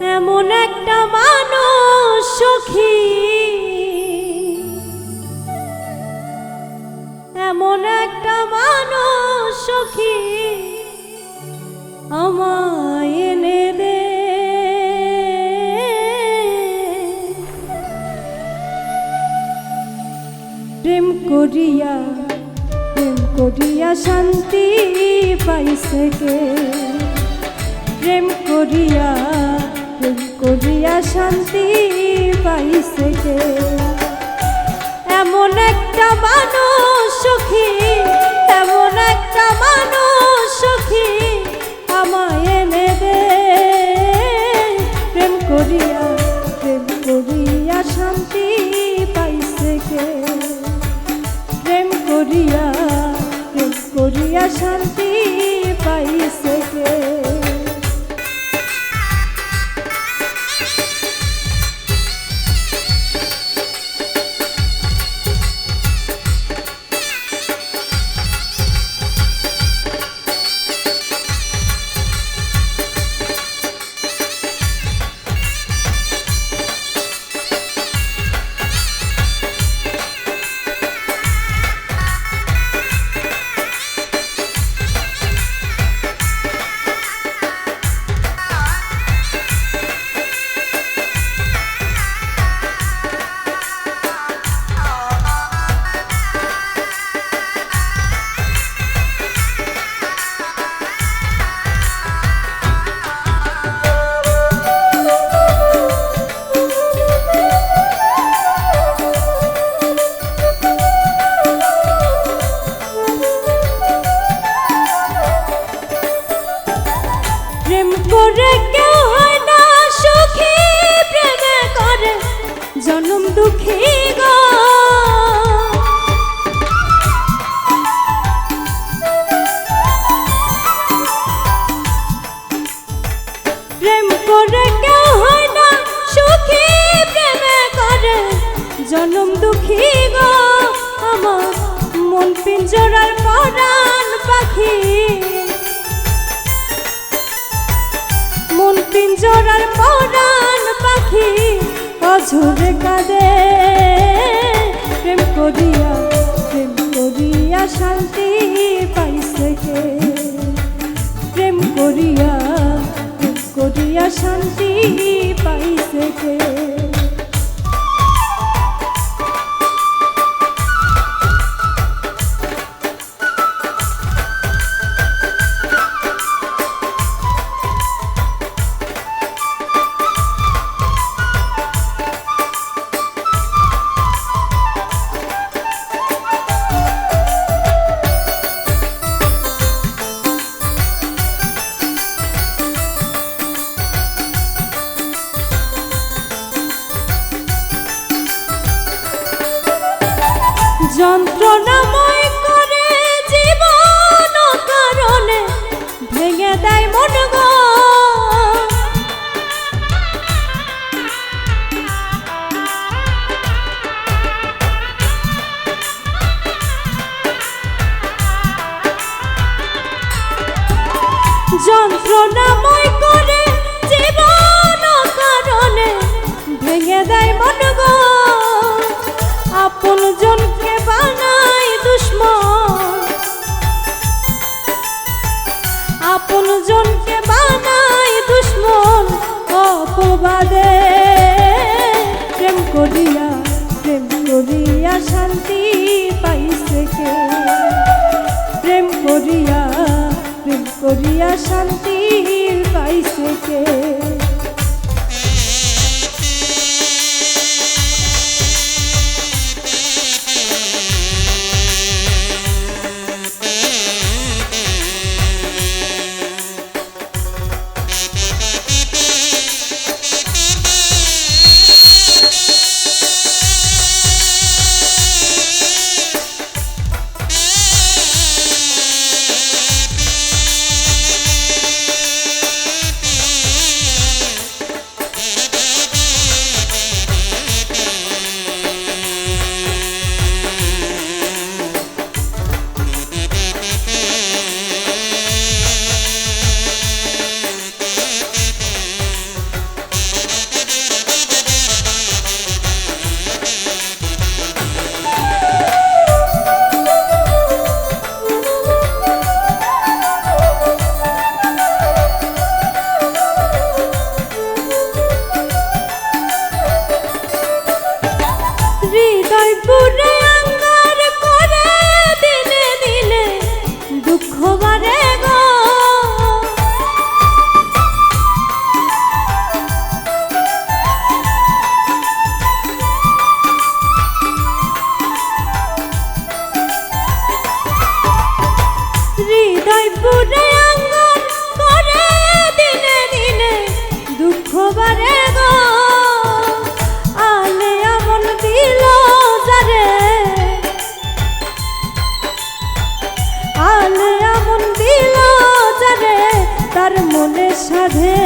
এমন একটা মানুষ সখী। এমন একটা মানুষ সখী আমায় এনে দে। প্রেম করিয়া প্রেম করিয়া শান্তি পাইছে কে? প্রেম করিয়া প্রেম শান্তি পাইছে কে? এমন একটা মানুষ সুখী, এমন একটা মানুষ সুখী আমায় এনে দে। প্রেম করিয়া প্রেম করিয়া শান্তি পাইছে কে? প্রেম করিয়া প্রেম করিয়া শান্তি করে কেউ হয় না সুখী, প্রেমে করে জনম দুঃখী হয় না সুখী জনম দুঃখী গো। আমার মন পিঞ্জরার পাখি অঝরে কাঁদে। প্রেম করিয়া প্রেম করিয়া শান্তি পাইছে কে? প্রেম করিয়া প্রেম করিয়া শান্তি পাইছে কে? যন্ত্রণাময় করে জীবন কারণে ভেঙে দেয় মন আপন জনকে বানাই দুশ্মন অপবাদে। প্রেম করিয়া প্রেম করিয়া শান্তি পাইছে কে? প্রেম করিয়া প্রেম করিয়া শান্তি পাইছে কে? সাধে।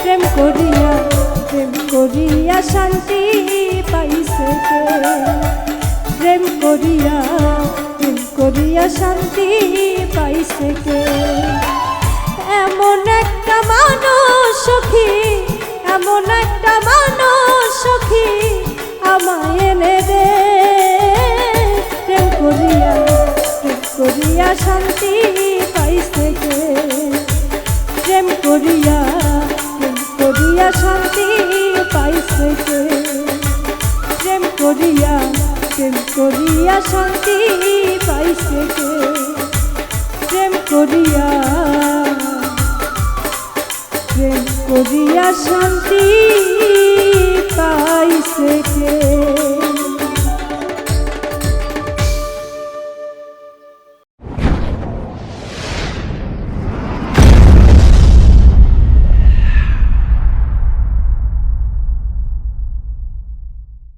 প্রেম করিয়া প্রেম করিয়া শান্তি পাইছে প্রেম করিয়া প্রেম করিয়া শান্তি পাইছে কে? এমন একটা মানুষ সখী, এমন একটা মানুষ সখী আমায় এনে দে। প্রেম করিয়া প্রেম করিয়া শান্তি পাইছে কে? করিয়া, প্রেম করিয়া শান্তি পাইছে কে? প্রেম করিয়া প্রেম করিয়া শান্তি পাইছে কে? প্রেম করিয়া প্রেম করিয়া শান্তি পাইছে কে?